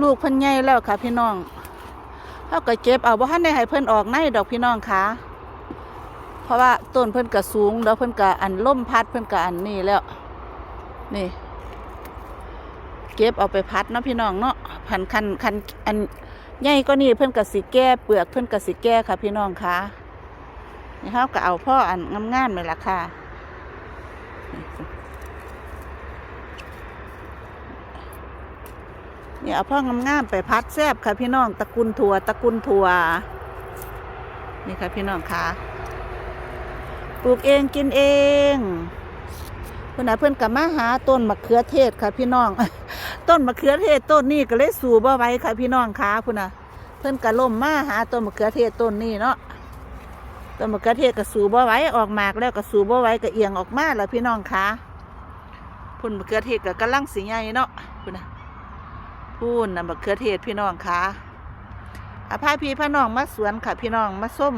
ลูกเพิ่นใหญ่แล้วค่ะ พี่น้องเฮาก็เก็บเอาบ่ทันได้ให้เพิ่นออกในดอกพี่น้องค่ะ เพราะว่าต้นเพิ่นก็สูงแล้วเพิ่นก็อันล่มพัดเพิ่นก็อันนี้แล้ว นี่ เก็บเอาไปพัดเนาะพี่น้องเนาะพันคันคันอันใหญ่ก็นี่เพิ่นก็สิแก้เปลือกเพิ่นก็สิแก้ค่ะ พี่น้องค่ะนี่เฮาก็เอาพ่ออันงามๆนี่ล่ะค่ะ เนี่เอาพ่องงามๆไปพัดแซบค่ะพี่น้องตระกุลถั่วตระกุลถั่วนี่ค่ะพี่น้องค่ะปลูกเองกินเองเพื่อนเพื่อนกับมาหาต้นมะเขือเทศค่ะพี่น้อง ต้นมะเขือเทศต้นนี้ก็เลยสูบไว้ค่ะพี่น้องค่ะพุ่นน่ะเพื่อนก็ล่มมาหาต้นมะเขือเทศต้นนี้เนาะต้นมะเขือเทศก็สูบไว้ออกมากแล้วก็สูบไว้ก็เอียงออกมาแล้วพี่น้องค่ะพุ่นมะเขือเทศก็กำลังสีใหญ่เนาะพุ่นน่ะ พูนน้ำมะเขือเทศพี่น้องคะอาพาพี่พาน้องมาสวนค่ะพี่น้องมาส้ม